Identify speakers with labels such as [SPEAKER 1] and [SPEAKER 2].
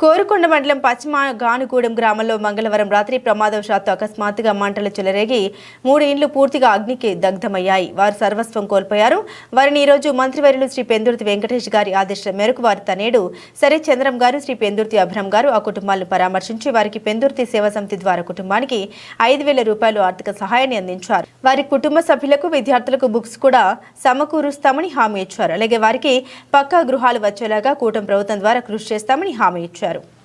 [SPEAKER 1] కోరుకొండ మండలం పశ్చిమ గానుగూడెం గ్రామంలో మంగళవారం రాత్రి ప్రమాదవశాత్తు అకస్మాత్తుగా మంటలు చెలరేగి మూడు ఇండ్లు పూర్తిగా అగ్నికి దగ్ధమయ్యాయి. వారు సర్వస్వం కోల్పోయారు. వారిని ఈ రోజు మంత్రివర్యులు శ్రీ పెందుర్తి వెంకటేష్ గారి ఆదేశాల మేరకు వారి తనేడు సరే చంద్రం గారు శ్రీ పెందుర్తి అభిరం గారు ఆ కుటుంబాలను పరామర్శించి వారికి పెందుర్తి సేవా సమితి ద్వారా కుటుంబానికి ఐదు వేల రూపాయలు ఆర్థిక సహాయాన్ని అందించారు. వారి కుటుంబ సభ్యులకు విద్యార్థులకు బుక్స్ కూడా సమకూరుస్తామని హామీ ఇచ్చారు. అలాగే వారికి పక్కా గృహాలు వచ్చేలాగా కూటమి ప్రభుత్వం ద్వారా కృషి చేస్తామని హామీ ఇచ్చారు. Cheryl.